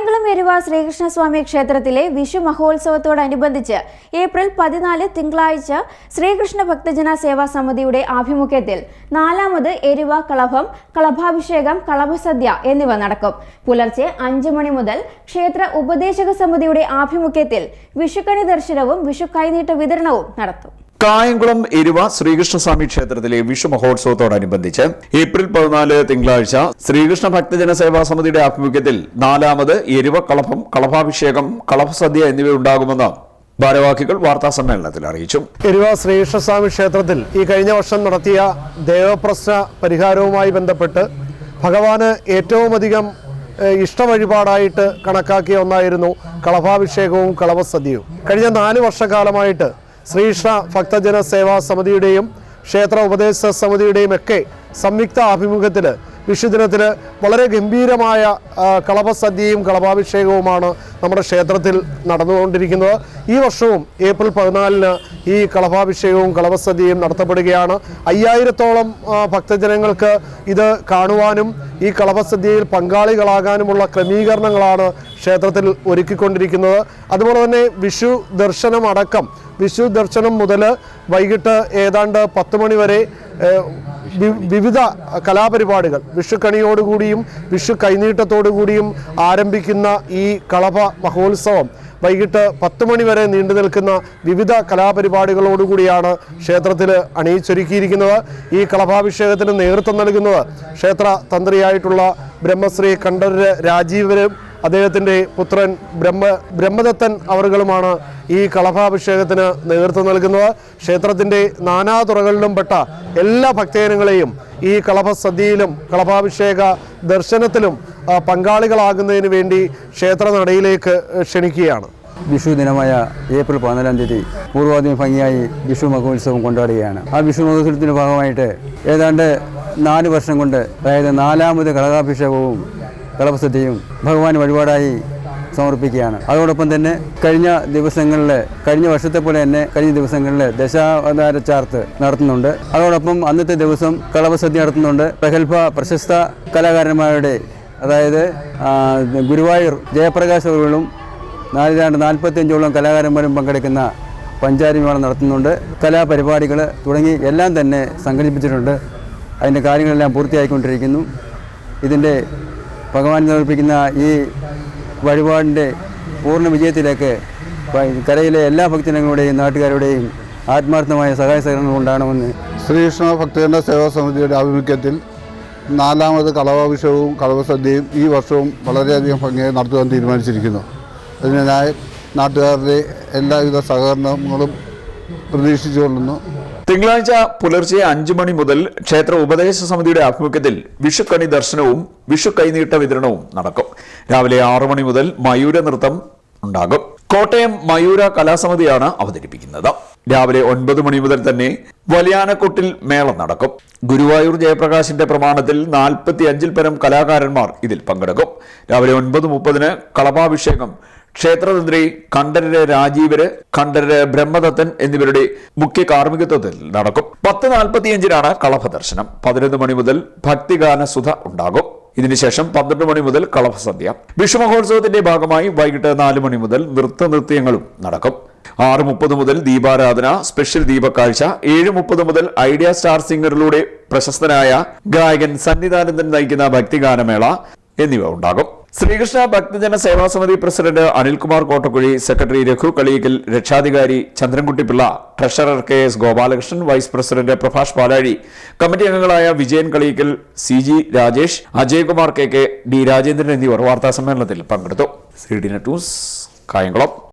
കായംകുളം എരുവ ശ്രീകൃഷ്ണസ്വാമി ക്ഷേത്രത്തിലെ വിഷു മഹോത്സവത്തോടനുബന്ധിച്ച് ഏപ്രിൽ പതിനാല് തിങ്കളാഴ്ച ശ്രീകൃഷ്ണ ഭക്തജന സേവാ സമിതിയുടെ ആഭിമുഖ്യത്തിൽ നാലാമത് എരുവ കളഭം കളഭാഭിഷേകം കളഭസദ്യ എന്നിവ നടക്കും. പുലർച്ചെ അഞ്ചു മണി മുതൽ ക്ഷേത്ര ഉപദേശക സമിതിയുടെ ആഭിമുഖ്യത്തിൽ വിഷുക്കണി ദർശനവും വിഷു കൈനീട്ട വിതരണവും നടത്തും. കായംകുളം എരുവ ശ്രീകൃഷ്ണസ്വാമി ക്ഷേത്രത്തിലെ വിഷു മഹോത്സവത്തോടനുബന്ധിച്ച് ഏപ്രിൽ പതിനാല് തിങ്കളാഴ്ച ശ്രീകൃഷ്ണ ഭക്തജന സേവാ സമിതിയുടെ ആഭിമുഖ്യത്തിൽ നാലാമത് എരുവ കളഭം കളഭാഭിഷേകം കളഭസദ്യ എന്നിവ ഉണ്ടാകുമെന്ന് ഭാരവാഹികൾ വാർത്താ സമ്മേളനത്തിൽ അറിയിച്ചു. എരുവ ശ്രീകൃഷ്ണസ്വാമി ക്ഷേത്രത്തിൽ ഈ കഴിഞ്ഞ വർഷം നടത്തിയ ദേവപ്രശ്ന പരിഹാരവുമായി ബന്ധപ്പെട്ട് ഭഗവാന് ഏറ്റവും അധികം ഇഷ്ടവഴിപാടായിട്ട് കണക്കാക്കിയ ഒന്നായിരുന്നു കളഭാഭിഷേകവും കളഭസദ്യയും. കഴിഞ്ഞ നാല് വർഷക്കാലമായിട്ട് ശ്രീകൃഷ്ണ ഭക്തജന സേവാ സമിതിയുടെയും ക്ഷേത്ര ഉപദേശ സമിതിയുടെയും ഒക്കെ സംയുക്ത ആഭിമുഖ്യത്തിൽ വിഷുദിനത്തിൽ വളരെ ഗംഭീരമായ കളഭസദ്യയും കളഭാഭിഷേകവുമാണ് നമ്മുടെ ക്ഷേത്രത്തിൽ നടന്നുകൊണ്ടിരിക്കുന്നത്. ഈ വർഷവും ഏപ്രിൽ പതിനാലിന് ഈ കളഭാഭിഷേകവും കളഭസദ്യയും നടത്തപ്പെടുകയാണ്. അയ്യായിരത്തോളം ഭക്തജനങ്ങൾക്ക് ഇത് കാണുവാനും ഈ കളഭസദ്യയിൽ പങ്കാളികളാകാനുമുള്ള ക്രമീകരണങ്ങളാണ് ക്ഷേത്രത്തിൽ ഒരുക്കിക്കൊണ്ടിരിക്കുന്നത്. അതുപോലെ തന്നെ വിഷു ദർശനം അടക്കം വിഷു ദർശനം മുതൽ വൈകിട്ട് ഏതാണ്ട് പത്ത് മണി വരെ ഏഹ്, വി- വിവിധ കലാപരിപാടികൾ. വിഷുക്കണിയോടുകൂടിയും വിഷു കൈനീട്ടത്തോടുകൂടിയും ആരംഭിക്കുന്ന ഈ കളഭ മഹോത്സവം വൈകിട്ട് പത്ത് മണിവരെ നീണ്ടു നിൽക്കുന്ന വിവിധ കലാപരിപാടികളോടുകൂടിയാണ് ക്ഷേത്രത്തിൽ അണിയിച്ചൊരുക്കിയിരിക്കുന്നത്. ഈ കളഭാഭിഷേകത്തിന് നേതൃത്വം നൽകുന്നത് ക്ഷേത്ര തന്ത്രിയായിട്ടുള്ള ബ്രഹ്മശ്രീ കണ്ഠര് രാജീവരും അദ്ദേഹത്തിന്റെ പുത്രൻ ബ്രഹ്മ ബ്രഹ്മദത്തൻ അവറുകളുമാണ് ഈ കളഭാഭിഷേകത്തിന് നേതൃത്വം നൽകുന്നത്. ക്ഷേത്രത്തിന്റെ നാനാതുറകളിലും പെട്ട എല്ലാ ഭക്തജനങ്ങളെയും ഈ കളഭസദ്യയിലും കളഭാഭിഷേക ദർശനത്തിലും പങ്കാളികളാകുന്നതിന് വേണ്ടി ക്ഷേത്ര നടയിലേക്ക് ക്ഷണിക്കുകയാണ്. വിഷു ദിനമായ ഏപ്രിൽ പതിനാലാം തീയതി പൂർവാധികം ഭംഗിയായി വിഷു മഹോത്സവം കൊണ്ടാടുകയാണ്. ആ വിഷു മഹോത്സവത്തിന്റെ ഭാഗമായിട്ട് ഏതാണ്ട് നാല് വർഷം കൊണ്ട് അതായത് നാലാമത് കളകാഭിഷേകവും കളഭസദ്യയും ഭഗവാൻ വഴിപാടായി സമർപ്പിക്കുകയാണ്. അതോടൊപ്പം തന്നെ കഴിഞ്ഞ ദിവസങ്ങളിൽ കഴിഞ്ഞ വർഷത്തെ പോലെ തന്നെ കഴിഞ്ഞ ദിവസങ്ങളിൽ ദശാവതാര ചാർത്ത് നടത്തുന്നുണ്ട്. അതോടൊപ്പം അന്നത്തെ ദിവസം കളവസദ്യ നടത്തുന്നുണ്ട്. പ്രഗത്ഭ പ്രശസ്ത കലാകാരന്മാരുടെ അതായത് ഗുരുവായൂർ ജയപ്രകാശ് അവരുകളും നാലിരാണ്ട് നാൽപ്പത്തിയഞ്ചോളം കലാകാരന്മാരും പങ്കെടുക്കുന്ന പഞ്ചാരിമേളം നടത്തുന്നുണ്ട്. കലാപരിപാടികൾ തുടങ്ങി എല്ലാം തന്നെ സംഘടിപ്പിച്ചിട്ടുണ്ട്. അതിന്റെ കാര്യങ്ങളെല്ലാം പൂർത്തിയായിക്കൊണ്ടിരിക്കുന്നു. ഇതിന്റെ ഭഗവാൻ സമർപ്പിക്കുന്ന ഈ വഴിപാടിന്റെ പൂർണ വിജയത്തിലേക്ക് കരയിലെ എല്ലാ ഭക്തജനങ്ങളുടെയും നാട്ടുകാരുടെയും ആത്മാർത്ഥമായ സഹായ സഹകരണങ്ങൾ ഉണ്ടാകണമെന്ന് ശ്രീകൃഷ്ണ ഭക്തജന സേവാ സമിതിയുടെ ആഭിമുഖ്യത്തിൽ നാലാമത് കളവാഭിഷേകവും കളവസദ്യയും ഈ വർഷവും വളരെയധികം ഭംഗിയായി നടത്തുവാൻ തീരുമാനിച്ചിരിക്കുന്നു. അതിനായി നാട്ടുകാരുടെ എല്ലാവിധ സഹകരണങ്ങളും പ്രതീക്ഷിച്ചുകൊള്ളുന്നു. തിങ്കളാഴ്ച പുലർച്ചെ അഞ്ചു മണി മുതൽ ക്ഷേത്ര ഉപദേശ സമിതിയുടെ ആഭിമുഖ്യത്തിൽ വിഷുക്കണി ദർശനവും വിഷു കൈനീട്ട വിതരണവും നടക്കും. രാവിലെ ആറു മണി മുതൽ മയൂര നൃത്തം ഉണ്ടാകും. കോട്ടയം മയൂര കലാസമിതിയാണ് അവതരിപ്പിക്കുന്നത്. രാവിലെ ഒൻപത് മണി മുതൽ തന്നെ വലിയാനക്കൊട്ടിൽ മേളം നടക്കും. ഗുരുവായൂർ ജയപ്രകാശിന്റെ പ്രമാണത്തിൽ നാൽപ്പത്തി അഞ്ചിൽ പരം കലാകാരന്മാർ ഇതിൽ പങ്കെടുക്കും. രാവിലെ ഒൻപത് മുപ്പതിന് കളഭാഭിഷേകം ക്ഷേത്രതന്ത്രി കണ്ഠരര് രാജീവര് കണ്ഠരര് ബ്രഹ്മദത്തൻ എന്നിവരുടെ മുഖ്യ കാർമ്മികത്വത്തിൽ നടക്കും. പത്ത് നാൽപ്പത്തിയഞ്ചിനാണ് കളഭ ദർശനം പതിനൊന്ന് മണി മുതൽ ഭക്തിഗാന സുധ ഉണ്ടാകും. ഇതിനുശേഷം പന്ത്രണ്ട് മണി മുതൽ കളഭസദ്യ വിഷു മഹോത്സവത്തിന്റെ ഭാഗമായി വൈകിട്ട് നാല് മണി മുതൽ നൃത്ത നൃത്യങ്ങളും നടക്കും. ആറ് മുപ്പത് മുതൽ ദീപാരാധന സ്പെഷ്യൽ ദീപക്കാഴ്ച ഏഴ് മുപ്പത് മുതൽ ഐഡിയ സ്റ്റാർ സിംഗറിലൂടെ പ്രശസ്തനായ ഗായകൻ സന്നിധാനന്ദൻ നയിക്കുന്ന ഭക്തിഗാനമേള എന്നിവ ഉണ്ടാകും. ശ്രീകൃഷ്ണ ഭക്തജന സേവാ സമിതി പ്രസിഡന്റ് അനിൽകുമാർ കോട്ടക്കുഴി സെക്രട്ടറി രഘു കളിയിക്കൽ രക്ഷാധികാരി Chandrankuttypillai treasurer K S Gopalakrishnan vice president Prabhash Palazhi committee അംഗങ്ങളായ Vijayan Kaliyikkal C G Rajesh Ajaykumar K K D Rajendran എന്നിവർ വാർത്താ സമ്മേളനത്തിൽ പങ്കെടുത്തു. C D Kayamkulam.